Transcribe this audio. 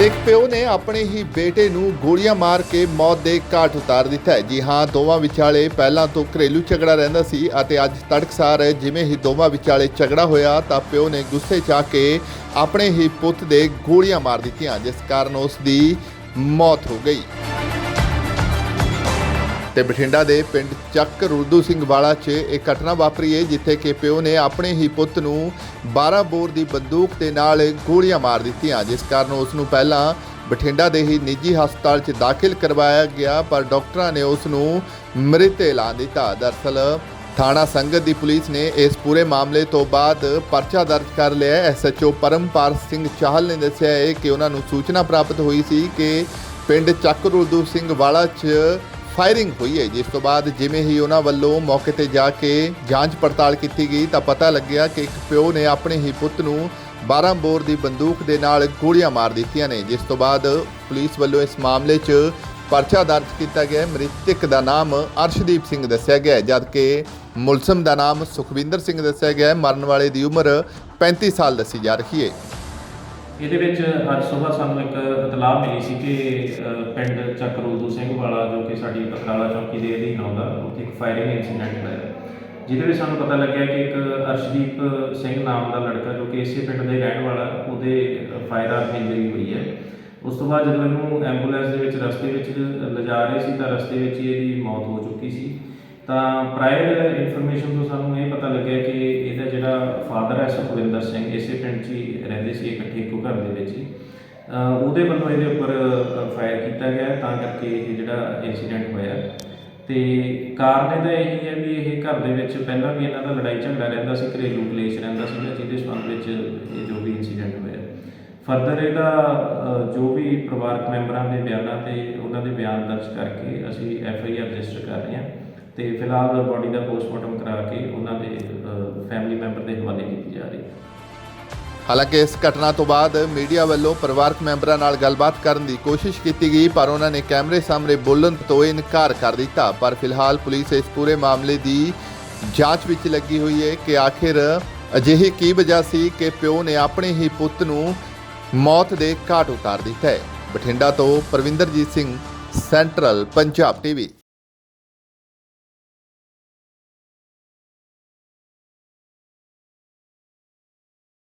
ਇੱਕ ਪਿਓ ਨੇ ਆਪਣੇ ਹੀ ਬੇਟੇ ਨੂੰ ਗੋਲੀਆਂ ਮਾਰ ਕੇ ਮੌਤ ਦੇ ਘਾਟ ਉਤਾਰ ਦਿੱਤਾ ਹੈ। ਜੀ ਹਾਂ, ਦੋਵਾਂ ਵਿਚਾਲੇ ਪਹਿਲਾਂ ਤੋਂ ਘਰੇਲੂ ਝਗੜਾ ਰਹਿੰਦਾ ਸੀ ਅਤੇ ਅੱਜ ਤੜਕਸਾਰ ਜਿਵੇਂ ਹੀ ਦੋਵਾਂ ਵਿਚਾਲੇ ਝਗੜਾ ਹੋਇਆ ਤਾਂ ਪਿਓ ਨੇ ਗੁੱਸੇ 'ਚ ਆ ਕੇ ਆਪਣੇ ਹੀ ਪੁੱਤ ਦੇ ਗੋਲੀਆਂ ਮਾਰ ਦਿੱਤੀਆਂ, ਜਿਸ ਕਾਰਨ ਉਸ ਦੀ ਮੌਤ ਹੋ ਗਈ। ਤੇ ਬਠਿੰਡਾ ਦੇ ਪਿੰਡ ਚੱਕ ਰੁਲਦੂ ਸਿੰਘ ਵਾਲਾ 'ਚ ਇਹ ਘਟਨਾ ਵਾਪਰੀ ਹੈ, ਜਿੱਥੇ ਕਿ ਪਿਓ ਨੇ ਆਪਣੇ ਹੀ ਪੁੱਤ ਨੂੰ 12 ਬੋਰ ਦੀ ਬੰਦੂਕ ਦੇ ਨਾਲ ਗੋਲੀਆਂ ਮਾਰ ਦਿੱਤੀਆਂ, ਜਿਸ ਕਾਰਨ ਉਸ ਨੂੰ ਪਹਿਲਾਂ ਬਠਿੰਡਾ ਦੇ ਹੀ ਨਿੱਜੀ ਹਸਪਤਾਲ 'ਚ ਦਾਖਲ ਕਰਵਾਇਆ ਗਿਆ, ਪਰ ਡਾਕਟਰਾਂ ਨੇ ਉਸ ਨੂੰ ਮ੍ਰਿਤ ਐਲਾਨ ਦਿੱਤਾ। ਦਰਅਸਲ ਥਾਣਾ ਸੰਗਤ ਦੀ ਪੁਲਿਸ ਨੇ ਇਸ ਪੂਰੇ ਮਾਮਲੇ ਤੋਂ ਬਾਅਦ ਪਰਚਾ ਦਰਜ ਕਰ ਲਿਆ। ਐਸਐਚਓ ਪਰਮਪਾਲ ਸਿੰਘ ਚਾਹਲ ਨੇ ਦੱਸਿਆ ਹੈ ਕਿ ਉਹਨਾਂ ਨੂੰ ਸੂਚਨਾ ਪ੍ਰਾਪਤ ਹੋਈ ਸੀ ਕਿ ਪਿੰਡ ਚੱਕ ਰੁਲਦੂ ਸਿੰਘ ਵਾਲਾ 'ਚ ਫਾਇਰਿੰਗ ਹੋਈ ਹੈ ਜਿਸ ਤੋਂ ਬਾਅਦ ਜਿਵੇਂ ਹੀ ਉਹਨਾਂ ਵੱਲੋਂ ਮੌਕੇ ਤੇ ਜਾ ਕੇ ਜਾਂਚ ਪੜਤਾਲ ਕੀਤੀ ਗਈ ਤਾਂ ਪਤਾ ਲੱਗਿਆ ਕਿ ਇੱਕ ਪਿਓ ਨੇ ਆਪਣੇ ਹੀ ਪੁੱਤ ਨੂੰ 12 ਬੋਰ ਦੀ ਬੰਦੂਕ ਦੇ ਨਾਲ ਗੋਲੀਆਂ ਮਾਰ ਦਿੱਤੀਆਂ ਨੇ ਜਿਸ ਤੋਂ ਬਾਅਦ ਪੁਲਿਸ ਵੱਲੋਂ ਇਸ ਮਾਮਲੇ 'ਚ ਪਰਚਾ ਦਰਜ ਕੀਤਾ ਗਿਆ। ਮ੍ਰਿਤਕ ਦਾ ਨਾਮ ਅਰਸ਼ਦੀਪ ਸਿੰਘ ਦੱਸਿਆ ਗਿਆ ਜਦਕਿ ਮੁਲਜ਼ਮ ਦਾ ਨਾਮ ਸੁਖਵਿੰਦਰ ਸਿੰਘ ਦੱਸਿਆ ਗਿਆ ਮਰਨ ਵਾਲੇ ਦੀ ਉਮਰ 35 ਸਾਲ ਦੱਸੀ ਜਾ ਰਹੀ ਹੈ। ਇਹਦੇ ਵਿੱਚ ਅੱਜ ਸਵੇਰ ਸਾਨੂੰ ਇੱਕ ਇਤਲਾਹ ਮਿਲੀ ਸੀ ਕਿ ਅ, ਪਿੰਡ ਚੱਕਰੂਦੂ ਵਾਲਾ ਜੋ ਕਿ ਸਾਡੀ ਪਤਰਾਲਾ ਚੌਕੀ ਦੇ ਅਧੀਨ ਆਉਂਦਾ, ਉੱਥੇ ਇੱਕ ਫਾਇਰਿੰਗ ਇਨਸੀਡੈਂਟ ਹੋਇਆ। ਜਿਹਦੇ ਵਿੱਚ ਸਾਨੂੰ ਪਤਾ ਲੱਗਿਆ ਕਿ ਇੱਕ ਅਰਸ਼ਦੀਪ ਸਿੰਘ ਨਾਮ ਦਾ ਲੜਕਾ ਜੋ ਕਿ ਇਸੇ ਪਿੰਡ ਦੇ ਰਹਿਣ ਵਾਲਾ, ਉਹਦੇ ਫਾਇਰ ਆਰਮ ਇੰਜਰੀ ਹੋਈ ਹੈ। ਉਸ ਤੋਂ ਬਾਅਦ ਜਦੋਂ ਇਹਨੂੰ ਐਂਬੂਲੈਂਸ ਦੇ ਵਿੱਚ ਰਸਤੇ ਵਿੱਚ ਲਿਜਾ ਰਹੇ ਸੀ, ਤਾਂ ਰਸਤੇ ਵਿੱਚ ਹੀ ਇਹਦੀ ਮੌਤ ਹੋ ਚੁੱਕੀ ਸੀ। ਤਾਂ ਪ੍ਰਾਇਰ ਇਨਫੋਰਮੇਸ਼ਨ ਤੋਂ ਸਾਨੂੰ ਇਹ ਪਤਾ ਲੱਗਿਆ ਕਿ ਇਹਦਾ ਜਿਹੜਾ ਫਾਦਰ ਹੈ ਸੁਖਵਿੰਦਰ ਸਿੰਘ, ਇਸੇ ਪਿੰਡ 'ਚ ਹੀ ਰਹਿੰਦੇ ਸੀ, ਇਕੱਠੇ ਇੱਕੋ ਘਰ ਦੇ ਵਿੱਚ ਹੀ। ਉਹਦੇ ਵੱਲੋਂ ਇਹਦੇ ਉੱਪਰ ਫਾਇਰ ਕੀਤਾ ਗਿਆ ਤਾਂ ਕਰਕੇ ਇਹ ਜਿਹੜਾ ਇਨਸੀਡੈਂਟ ਹੋਇਆ। ਤੇ ਕਾਰਨ ਇਹਦਾ ਇਹ ਹੈ ਵੀ ਇਹ ਘਰ ਦੇ ਵਿੱਚ ਪਹਿਲਾਂ ਵੀ ਇਹਨਾਂ ਦਾ ਲੜਾਈ ਝਗੜਾ ਰਹਿੰਦਾ ਸੀ, ਘਰੇਲੂ ਕਲੇਸ਼ ਰਹਿੰਦਾ ਸੀ ਜਿਹਦੇ ਸੰਬੰਧ ਵਿੱਚ ਇਹ ਜੋ ਵੀ ਇਨਸੀਡੈਂਟ ਹੋਇਆ। ਫਰਦਰ ਇਹਦਾ ਜੋ ਵੀ ਪਰਿਵਾਰਕ ਮੈਂਬਰਾਂ ਦੇ ਬਿਆਨਾਂ ਤੇ ਉਹਨਾਂ ਦੇ ਬਿਆਨ ਦਰਜ ਕਰਕੇ ਅਸੀਂ ਐਫ ਆਈ ਆਰ ਰਜਿਸਟਰ ਕਰ ਰਹੇ ਹਾਂ। ਤੇ ਫਿਲਹਾਲ ਬਾਡੀ ਦਾ ਪੋਸਟਮਾਰਟਮ ਕਰਾ ਕੇ ਉਹਨਾਂ ਦੇ ਫੈਮਿਲੀ ਮੈਂਬਰ ਦੇ ਹਵਾਲੇ ਕੀਤੀ ਜਾ ਰਹੀ ਹੈ। ਹਾਲਾਂਕਿ ਇਸ ਘਟਨਾ ਤੋਂ ਬਾਅਦ ਮੀਡੀਆ ਵੱਲੋਂ ਪਰਿਵਾਰਕ ਮੈਂਬਰਾਂ ਨਾਲ ਗੱਲਬਾਤ ਕਰਨ ਦੀ ਕੋਸ਼ਿਸ਼ ਕੀਤੀ ਗਈ, ਪਰ ਉਹਨਾਂ ਨੇ ਕੈਮਰੇ ਸਾਹਮਣੇ ਬੋਲਣ ਤੋਂ ਇਨਕਾਰ ਕਰ ਦਿੱਤਾ। ਪਰ ਫਿਲਹਾਲ ਪੁਲਿਸ ਇਸ ਪੂਰੇ ਮਾਮਲੇ ਦੀ ਜਾਂਚ ਵਿੱਚ ਲੱਗੀ ਹੋਈ ਹੈ ਕਿ ਆਖਿਰ ਅਜਿਹੀ ਕੀ ਵਜ੍ਹਾ ਸੀ ਕਿ ਪਿਓ ਨੇ ਆਪਣੇ ਹੀ ਪੁੱਤ ਨੂੰ ਮੌਤ ਦੇ ਘਾਟ ਉਤਾਰ ਦਿੱਤਾ ਹੈ। ਬਠਿੰਡਾ ਤੋਂ ਪਰਵਿੰਦਰਜੀਤ ਸਿੰਘ, ਸੈਂਟਰਲ ਪੰਜਾਬ ਟੀਵੀ।